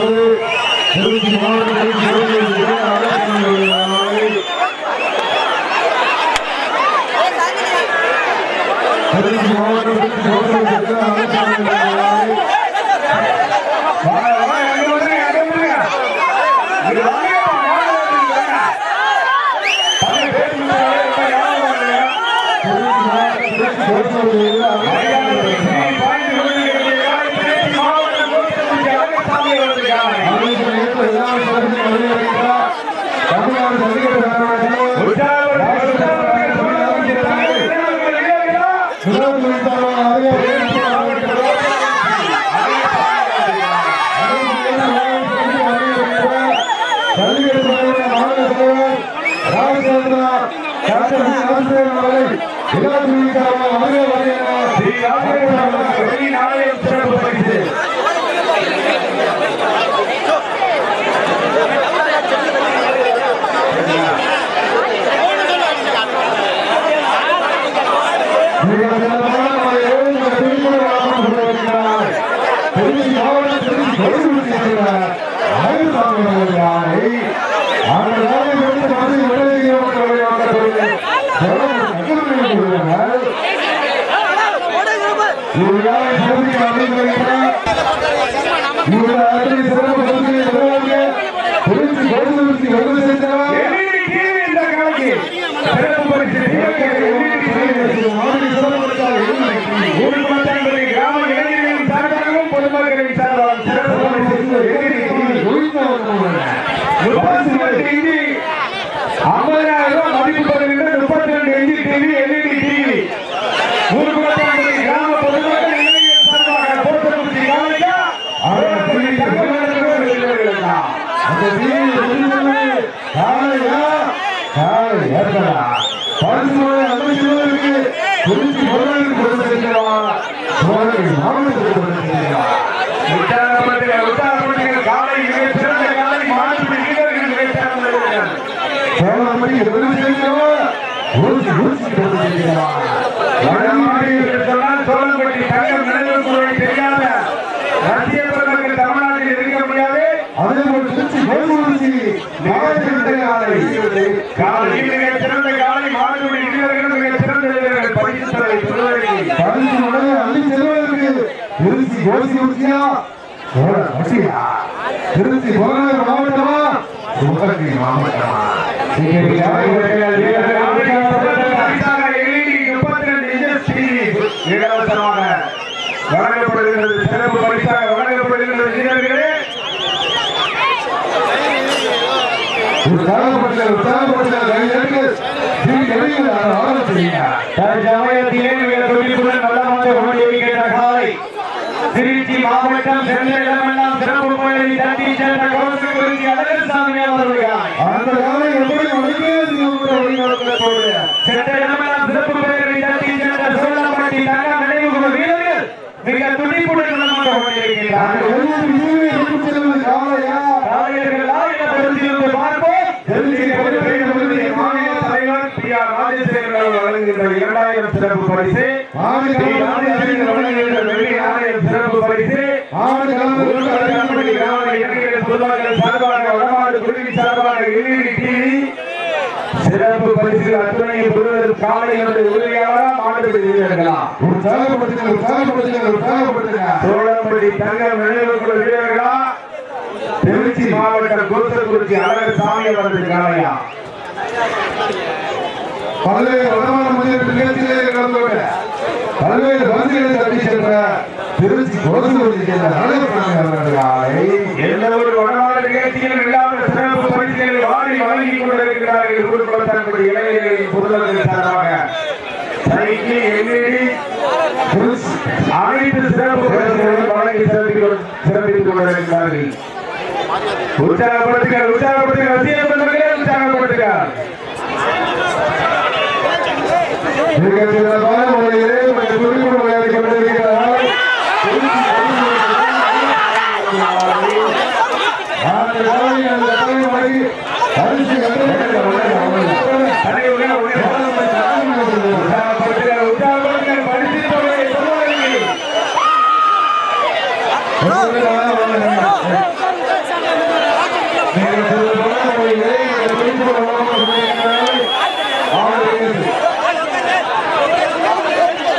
हमारे Obrigado, பொதுமக்களின் சோழர்கள் மாவட்டத்துக்கு கொடுத்திருக்கிறார். உற்சாகப்படுத்துங்கள், உற்சாகப்படுத்துங்கள். காலை மிக சிறந்த காலை மாற்று வீரர்கள் கிடைத்தார்கள் சோழர்மணி விருது செய்கிறவர் ஊசி ஊசி கொடுத்திருக்கிறார். வடமாடி என்று சொன்னால் சோழன்பட்டி தங்கம் நினைவு கூறுவது தெரியாத ரஷ்ய பெருமக்கள் தமிழ்நாட்டில் இருக்க முடியாது அதே போல் திருச்சி கோகுலூசி நாயகனுடைய ஆலை. காலை மிக சிறந்த காலை மாடுபிடி வீரர்கள் மிக சிறந்த வீரர்கள் பரிசு தொகை பெறுவதற்கு பரிசு உடனே அள்ளி செல்வதற்கு ஊசியா சோழ வசியா திருச்சி புறநகர் மாவட்டமா? சிவகங்கை மாவட்டமா? இலவசமாக வழங்கப்படுகிறது சிறப்பு பரிசாக வழங்கப்படுகிறது வீரர்களே கையெழுத்து இடையில் ஆரம்பம் செய்யுங்க தற்சமயத்திலே மிக துடிப்புடன் வல்லமாக கொண்டிருக்கின்ற காலை திருச்சி மாவட்டம் சென்ற இடமெல்லாம் சிறப்பு கோயிலை தட்டி சென்ற கோவிலுக்கு குறிச்சி அழகசாமி அவர்களுடைய அந்த காலை எப்படி உனக்கே வழிநடத்தக்கூடிய சென்ற இடமெல்லாம் சிறப்பு கோயிலை தட்டி சென்ற சோழப்பட்டி தங்க நினைவு வீரர்கள் மிக துடிப்புடன் வல்லமாக கொண்டிருக்கின்றார்கள் காலையர்களா என பொருந்திருந்து பார்ப்போம் திருச்சி பொதுப்பேரவையினுடைய மாநில தலைவர் அவர்கள் வழங்குகின்ற இரண்டாயிரம் சிறப்பு பரிசு. ஸ்ரீ ராஜசேகரன் வழங்குகின்ற வெள்ளி நாணயம் சிறப்பு பரிசு. இளைஞர்கள் பொதுமக்கள் சார்பாக வடமாடு குழுவி சார்பாக எல்இடி டிவி சிறப்பு பரிசு அத்துணை பெறுவதற்கு காலையினுடைய உதவியாளரா மாட்டுப்படி வீரர்களா சோழம்படி தங்க நினைவுக்குள்ள வீரர்களா? திருச்சி மாவட்டம் கோத்தக்குறிச்சி அழகர் சாமி அவரது காலையா? பல்வேறு வடமான முன்னேற்ற நிகழ்ச்சிகளை கலந்து பல்வேறு பகுதிகளை தட்டி சென்ற திருச்சி கோசூர் ஆலை எந்த ஒரு வடமாநில நிகழ்ச்சியிலும் இல்லாமல் சிறப்பு பரிசுகளை வாரி வழங்கிக் கொண்டிருக்கிறார்கள் ஊர்பலத்தன்படி இளைஞர்களின் பொருளாதார சார்பாக. சைக்கிள் எல்இடி அனைத்து சிறப்பு வழங்கி சிறப்பித்துக் கொண்டிருக்கிறார்கள். உற்சாகப்படுத்துங்கள் உற்சாகப்படுத்துங்கள். மிகச்சிறப்பான முறையிலே உங்களை குறிப்பிட விளையாடிக் கொண்டிருக்கிறார் அந்த காலை அந்த தலைமுறை அரிசி தலைவர்கள் உற்சாகப்படுத்துங்கள் உற்சாகப்படுத்துங்கள் பரிசு தொகையை பெறுவதற்கு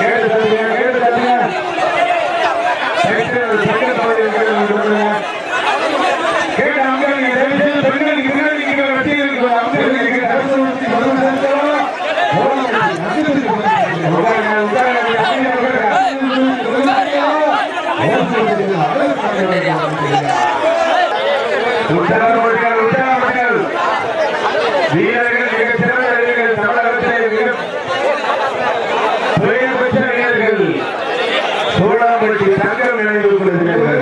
கேட்டு தள்ளுங்க, கேட்டு தள்ளுங்க. செகண்ட் செகண்ட் பகுதியில் கேட்டு தள்ளுங்க. கேட்டு அங்க நீங்க தயவு செய்து பெண்களுக்கு பின்னாடி நிக்கிற வச்சிருக்க அங்க நிக்கிற உட்காருங்க, உட்காருங்க, அமைதியா உட்காருங்க. உற்சாகப்படுங்கள், உற்சாகப்படுங்கள். வீரர்கள் மிகச் சிறந்த வீரர்கள் தமிழகத்திலே மிக பெயர் பெற்ற வீரர்கள் சோழாம்பட்டி தங்கம் நினைவு கொள்கிறீர்கள்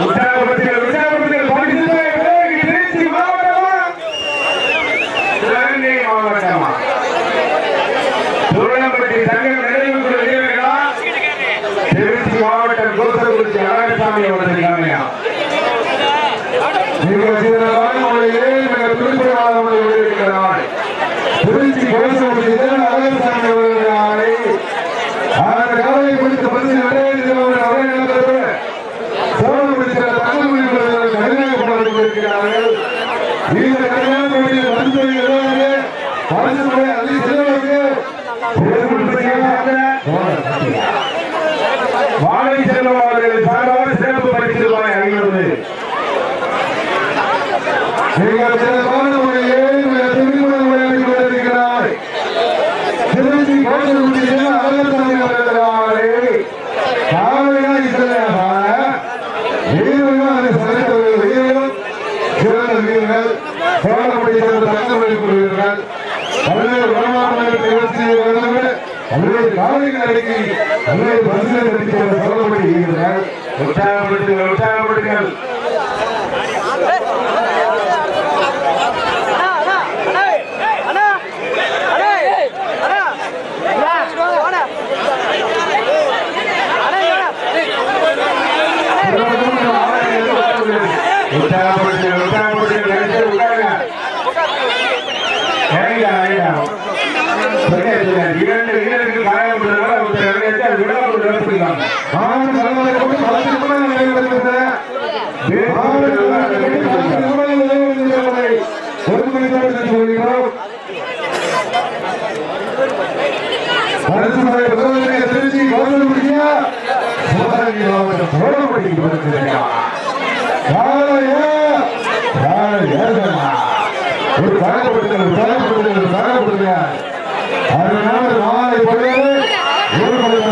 உற்சாகப்படுத்துங்கள், உற்சாகப்படுத்துங்கள். பரிசுத்தலை விலகி திருச்சி மாவட்டமா? சிவகங்கை மாவட்டமா? சூழலம்பட்டி தங்கம் நினைவு கொள்ளும் வீரர்களா? திருச்சி மாவட்டம் கோசலக்குறிச்சி அழகசாமி அவர்கள் காமையா திருச்சி கோசமுடி அழகசாமி அவர்களை அந்த காலையை குறித்து பரிசு விளையாடுகிறவர்கள் அவரை நடந்தது சோழம் பிடித்த தங்கமணி அவர்கள் கடுமையாக கொண்டிருக்கிறார்கள் இந்த கடுமையான போட்டியில் பரிசு இழந்தது பரிசு தொகை அள்ளி செல்வதற்கு வாழை செல்வம் அவர்கள் சார்பாக சிறப்பு பரிசு ரூபாய் ஐநூறு நீங்கள் சிறப்பான முறையில் திருமணம் விளையாடி கொண்டிருக்கிறார் திருச்சி கோசமுடி அழகசாமி அவர்களாலே காலையாக இசையாக வீரர்கள் சிறந்த வீரர்கள் சிறந்த வீரர்கள் சோழமுடி சேர்ந்த தங்கமணி வீரர்கள் பல்வேறு வடமாநில நிகழ்ச்சி வருகிறது பல்வேறு காலைகள் அடக்கி பல்வேறு பரிசுகள் அளிக்கிற சோழமுடி வீரர்கள் உற்சாகப்படுத்துங்கள் உற்சாகப்படுத்துங்கள் உற்சாகப்படுத்துங்கள் உற்சாகப்படுத்துங்கள் நினைச்சு உட்காருங்க இறங்கிடா, இறங்கிடா. சொல்லியாச்சுங்க. இரண்டு வீரர்கள் காயப்பட்டதால ஒருத்தர் இறங்கியாச்சு, அது விடாம ஒரு ரன் பண்ணிருக்காங்க. ஆறு தலைமுறை கொண்டு பல திருமணங்கள் நடைபெறுகின்றன ஆறு தலைமுறை கொண்டு பல திருமணங்கள் நடைபெறுகின்றன ஒருங்கிணைந்தோடு சென்று வருகிறோம் அரசு மலை திருச்சி கவர்மெண்ட் சிவகங்கை மாவட்டம் சோழப்பட்டிக்கு ஒரு தரப்படுத்துங்கள் ஒரு தரப்படுத்துங்கள் ஒரு மாலை பொழுது ஒரு மணி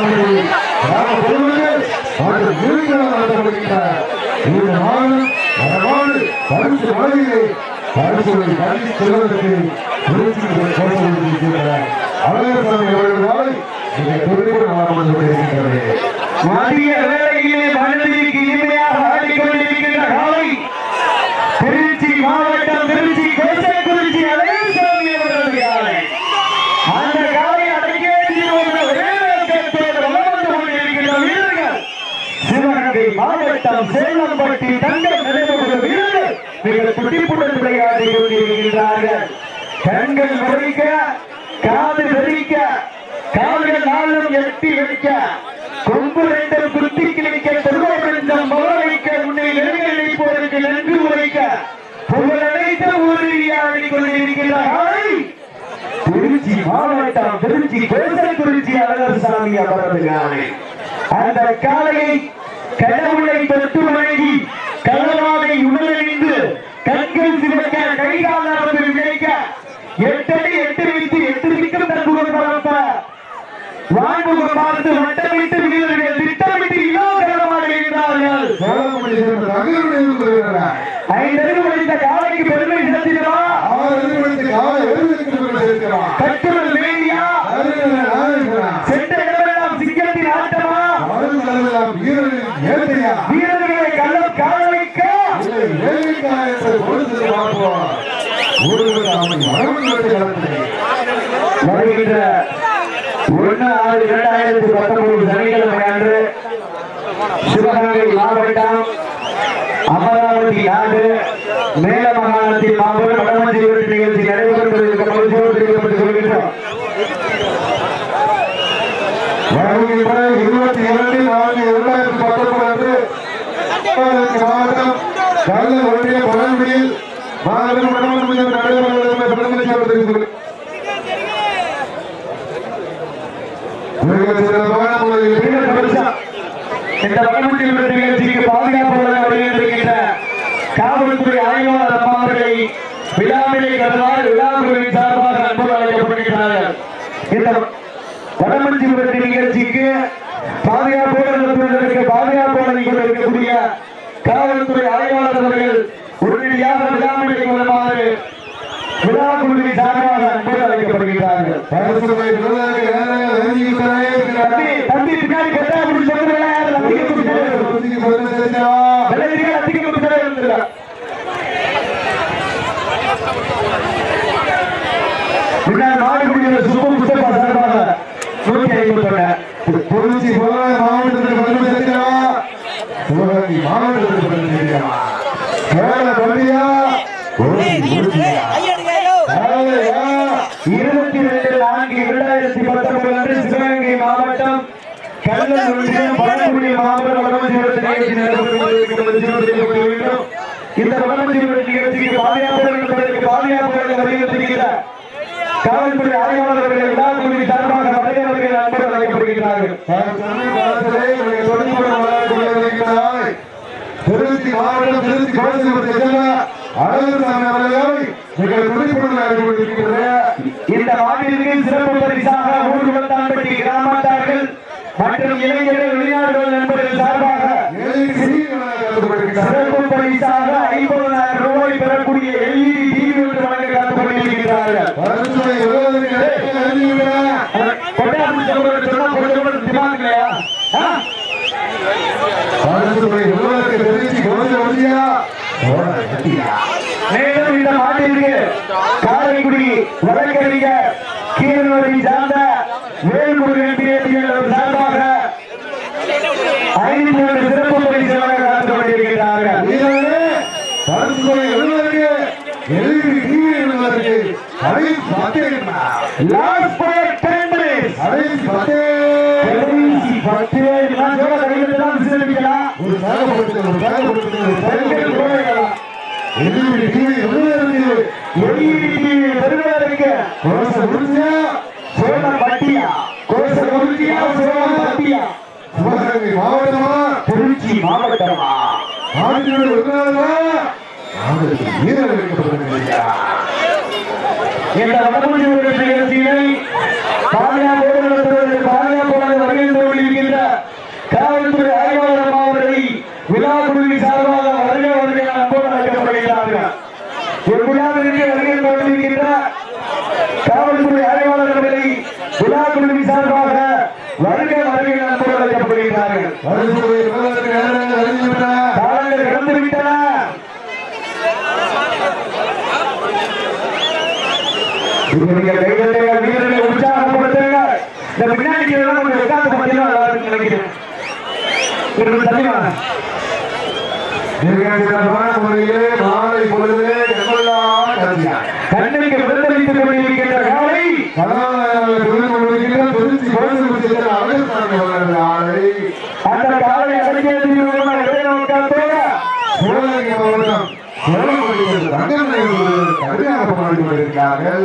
கிராம பொதுமக்கள் மற்றும் நிறுவனம் நடத்தப்படுகின்றன இந்த மாதம் வரமாடு பரிசு பரிசுகளை கல்வி செல்வதற்கு அவர்கள் மிக துடிப்புடன் வாழ்ந்து கொண்டிருக்கின்றது மதிய வேளையிலே மனதிற்கு இனிமையாக ஆடிக்கொண்டிருக்கின்ற காலை. திருச்சி மாவட்டம் திருச்சி கோசைக்குறிச்சி அழகசாமி அவர்களுடைய காலை. அந்த காலை அடக்கிய வீரர்கள். சிவகங்கை மாவட்டம் சேலம்பட்டி தங்கம் நிலைமுள்ள வீரர்கள் மிக துடிப்புடன் விளையாடி கொண்டிருக்கின்றார்கள். கண்கள் முறைக்க காது வெறிக்க கால்கள் நாளும் எட்டி வைக்க திருச்சி மாவட்டம் திருச்சி குறிச்சி அழகர்சாமி அவரது காலை. அந்த காலையை கடவுளை தொட்டு வணங்கி களவாதை உடலணிந்து கண்கள் சிவக்க கைகால் நரம்பு விளைக்க எட்டடி எட்டு வைத்து எட்டு திக்கும் தற்புகள் பரப்ப. வான்முகம் பார்த்து வட்டமிட்டு வீரர்கள் திட்டமிட்டு இலவசமாக இருக்கிறார்கள் சோழப்படி சேர்ந்த தகவல் இருக்கிறார் ஐந்தறிவு படித்த காலைக்கு பெருமை சேர்த்திடுவா ஆறு நிறுவனத்துக்கு ஆறு எழுபத்தி இருக்கிறார் கட்டுமல் வேண்டியா சென்ற இடமெல்லாம் சிங்கத்தின் ஆட்டமா? வீரர்களை கள்ளம் காண வைக்க வருகின்ற ஒன்று ஆறு இரண்டாயிரத்தி பத்தொன்பது சனிக்கிழமை அன்று சிவகங்கை மாவட்டம் அமராவதி நாடு மேல மாகாணத்தின் மாபெரும் வடமஞ்சி விடாமலை மூலமாக விழா குழுவின் சார்பாக அன்போடு அழைக்கப்படுகிறார்கள் மாவட்டத்தில் இந்த வளர்ச்சி நிகழ்ச்சிக்கு பாதுகாப்பு பாதுகாப்பு வலியுறுத்துகிற காவல்துறை ஆய்வு மேலும் இந்த மாட்டிற்கு காரைக்குடி வழக்கறிஞர் கீரனூரை சார்ந்த மாவட்டமா திருச்சி மாவட்டமா? ஆதினோடு ஒன்றாவதா ஆதினோடு வீரர் வைக்கப்பட்டிருக்கிறார் வடமொழி ஒரு நிகழ்ச்சியை பாதுகாப்பு வீரர்களை உற்சாகப்படுத்துங்க இந்த பின்னாடி உட்காந்து பார்த்தீங்கன்னா நல்லா இருக்கு நினைக்கிறேன். தள்ளி வாங்க சிறப்பான முறையிலே மாலை பொழுது கண்ணனுக்கு பிரதிபலித்துக் கொண்டிருக்கின்ற காலை. அந்த காலை அடங்கியிருக்கிறார்கள்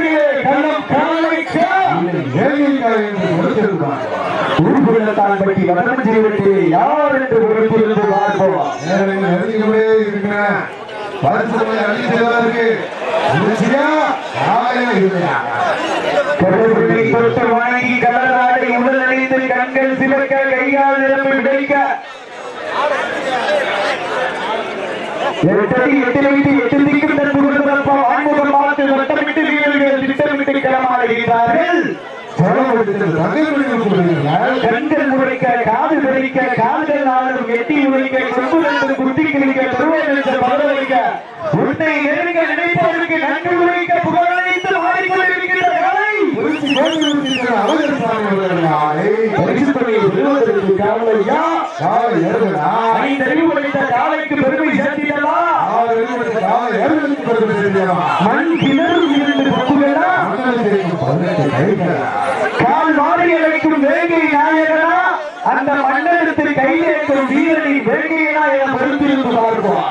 உறுப்பினர்தான் பற்றி வதனம் செய்துவிட்டு யார் என்று உறுப்பிலிருந்து இருக்கிற பரிசுமை அளித்தவருக்கு ருசியா ஆயிரம் இல்லையா கடவுளை தொட்டு வணங்கி கடலாடி உடல் எட்டு எட்டு எட்டு கொடுக்கிறார்கள் கண்கள் முறைக்க காது தெரிவிக்க கால்கள் எட்டி கொம்பு கிழிக்க உன்னை நெருங்க நன்கு காலை. பெருமை மண் கிணறு இரண்டு மன்னரை தெரியும் பதினெட்டு கைகளா கால் மாறி அழைக்கும் வேங்கை நாயகனா அந்த மன்னனத்தில் கையேற்றும் வீரனின் வேங்கையனா என பொறுத்திருந்து பார்ப்போம்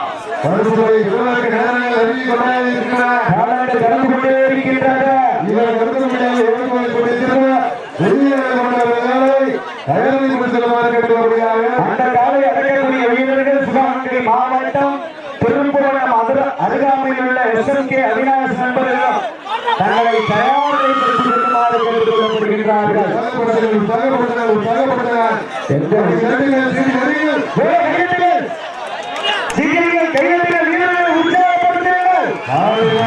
பரிசுகளை இவருக்கு நேரங்கள் அறிவி கொண்டாடியிருக்கிறார் காலங்கள் கடந்து கொண்டே இருக்கின்றன இவர் முடியாது எவ்வளவு கொண்டிருக்கிறார் வெளியே கொண்டவர்களை தயாரித்து கொடுத்திருமாறு கேட்டுக்கொள்கிறார்கள் அந்த காலை அடக்கக்கூடிய வீரர்கள் சிவகங்கை மாவட்டம் திருப்புவனம் அருக அருகாமையில் உள்ள எஸ் எம் கே அவினாஷ் நண்பர்களும் தங்களை தயாரித்து கொள்ளுமாறு கேட்டுக் கொள்ளப்படுகின்றார்கள் தகப்படுத்துங்கள், தகப்படுத்துங்கள், தகப்படுத்துங்கள். எந்த இரண்டுகள், சிறியர்கள், ஏ, கையெழுத்துகள்! சீக்கிரங்கள், கையெழுத்துகள், உற்சாகப்படுத்துங்கள்! காலையில்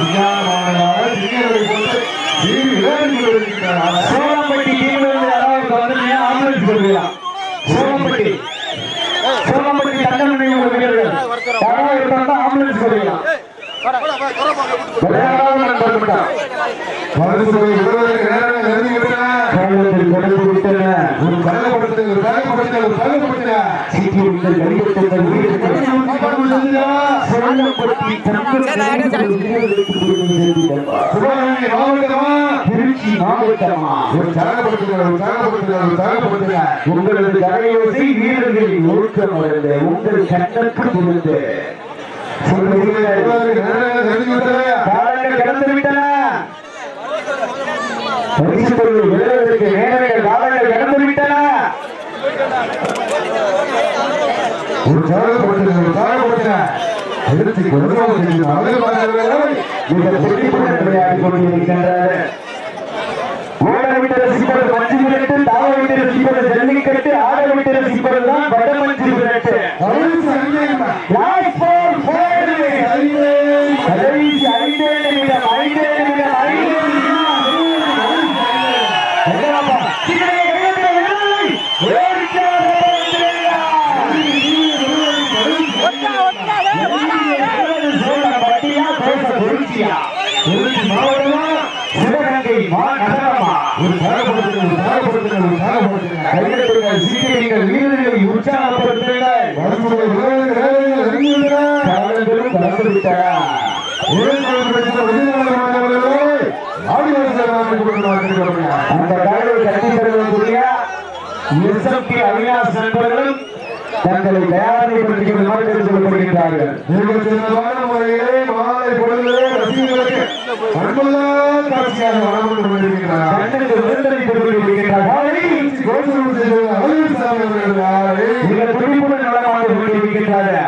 விஞ்ஞானமானதாக, சிறியர்களை கொண்டு ஆம்புலன்ஸ் கொடுக்கலாம். வீரர்கள். ஆம்புலன்ஸ் திருச்சி மாவட்டமா ஒரு தகப்படுத்துங்கள், ஒரு தகப்படுத்துங்கள், ஒரு தகப்படுத்துங்கள். உங்களது கரையோசை வீரர்களின் ஒழுக்கம் உங்கள் கண்ணற்கு புரிந்து பரிசுகளை விடுவதற்கு ஒரு தகப்படுத்துங்கள், ஒரு தகப்படுத்துங்கள். திருச்சி அவர்கள் பார்க்கிறவர்கள் மிக துடிப்புடன் விளையாடி கொண்டிருக்கின்றார் ஓட விட்டு ரசிப்பது மஞ்சு விரட்டு தாவ விட்டு ஜல்லிக்கட்டு ஆட விட்டு தான் வட விரட்டு அந்த காலை கட்டி தருவதற்குரிய எஸ்எம்பி அவினாஷ் நண்பர்களும் தங்களை தயாரிப்படுத்திக் கொள்ளுமாறு தெரிந்து கொள்ளப்படுகின்றார்கள் மாலை பொழுதிலே ரசிகர்களுக்கு அன்புள்ள காட்சியாக வழங்கப்பட்டு கொண்டிருக்கிறார். கண்ணுக்கு விருந்தனை கொண்டிருக்கின்றார்கள் திருச்சி சாமி துடிப்புடன் நலமாக கொண்டிருக்கின்றார்கள்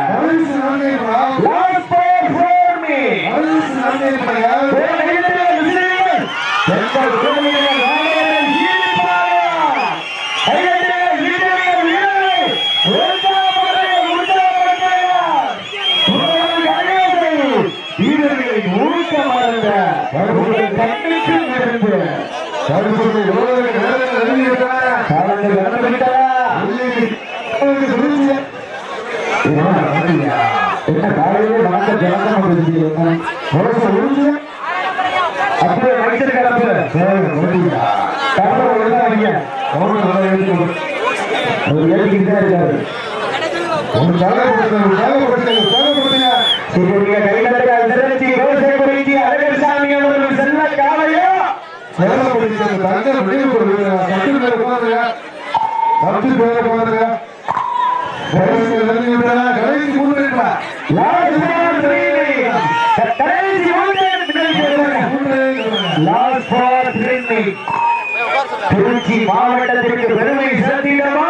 அருந்த. உங்கள் கண்ணுக்கு விருந்து. கவர்மெண்ட் வேலை எழுதி கொடு. அவர் ஏறிக்கிட்டு தான் இருக்காரு ஒரு தகப்படுத்துங்கள், ஒரு தகப்படுத்துங்கள், ஒரு தகப்படுத்துங்கள். சிவனுடைய கைநடக்கால் திருச்சி ரோசை குறிச்சி அழகர் சாமி அவர்கள் செல்ல காலையோ சேலப்படுத்தி தங்கள் முடிவு கொள்வீங்க. பத்து பேர் உட்காருங்க. பத்து பேர் உட்காருங்க. கடைசி நெருங்கிவிட்டன. கடைசி மூணு நிமிடமா? கடைசி மூன்று நிமிடமா? லாஸ்ட் ஃபார் திருச்சி மாவட்டத்திற்கு பெருமை சேர்த்திடமா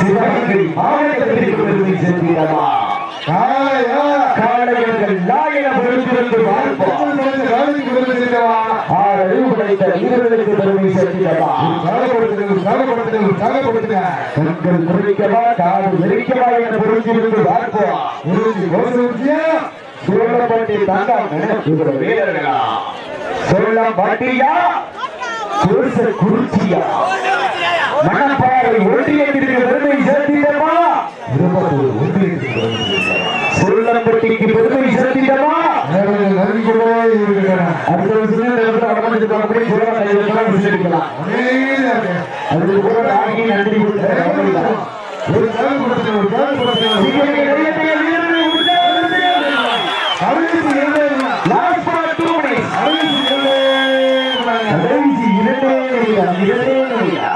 சிவகங்கை மாவட்டத்திற்கு பெருமை சேர்த்திடமா காலையா? காலையர்கள் நாயக பொறுத்திருந்து பார்ப்போம். ஆறு அறிவுகளை அளித்த வீரர்களுக்கு பெருமை சேர்த்திடவா? கண்கள் குறிக்கவா காது நெருக்கவா என புரிஞ்சிருந்து பார்ப்போம். சூழப்பட்டி தங்கம் வீரர்களா. சொல்லம் குருச குறிச்சியா மணப்பாறை ஒன்றியத்திற்கு பெருமை சேர்த்திடவா இருபத்தொரு ஒன்றியத்துக்கு வருகிறது. சொல்லப்பட்டிக்கு பெருமை இருக்கின்றன. அடுத்த வடமஞ்சு அப்படி சொல்லலாம். அதுக்கு கூட நன்றி கொடுத்து ஒரு கால் கொடுத்துங்க, ஒரு கால் கொடுத்துங்க. அறிவிப்பு இரண்டே இல்லை. அறிவிப்பு இரண்டே இல்லை.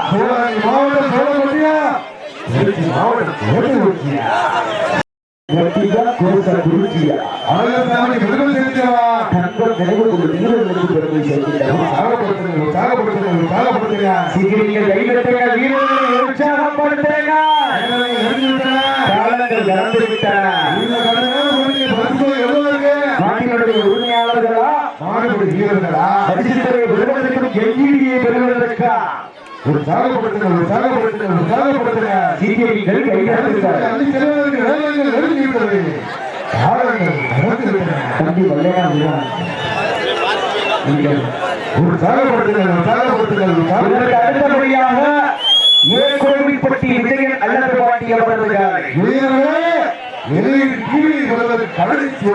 சிவகங்கை மாவட்டம் சோழப்பட்டியா திருச்சி மாவட்டம் கோட்டைப்பட்டியா அழகசாமி விருது செலுத்தியவா உற்சாகப்படுத்துங்க உற்சாகப்படுத்துங்க உற்சாகப்படுத்துங்க நேரங்கள் நெருங்கி விட்டன. இந்த கடனை உங்களுக்கு பரிசு எவ்வளவு இருக்கு? உரிமையாளர்களா? மாடுபிடி வீரர்களா? பரிசுத்தரை பெறுவதற்கும் எங்கிரியை பெறுவதற்கா உற்சாகப்படுத்துங்க உற்சாகப்படுத்துங்க உற்சாகப்படுத்துங்க காலங்கள் நடந்து விட்டன. தம்பி வல்லையா? நீங்கள் அடுத்தபடியாக ஏகோவில்பட்டி விஜயன் அல்லது பாட்டி அவர்கள் கடைசி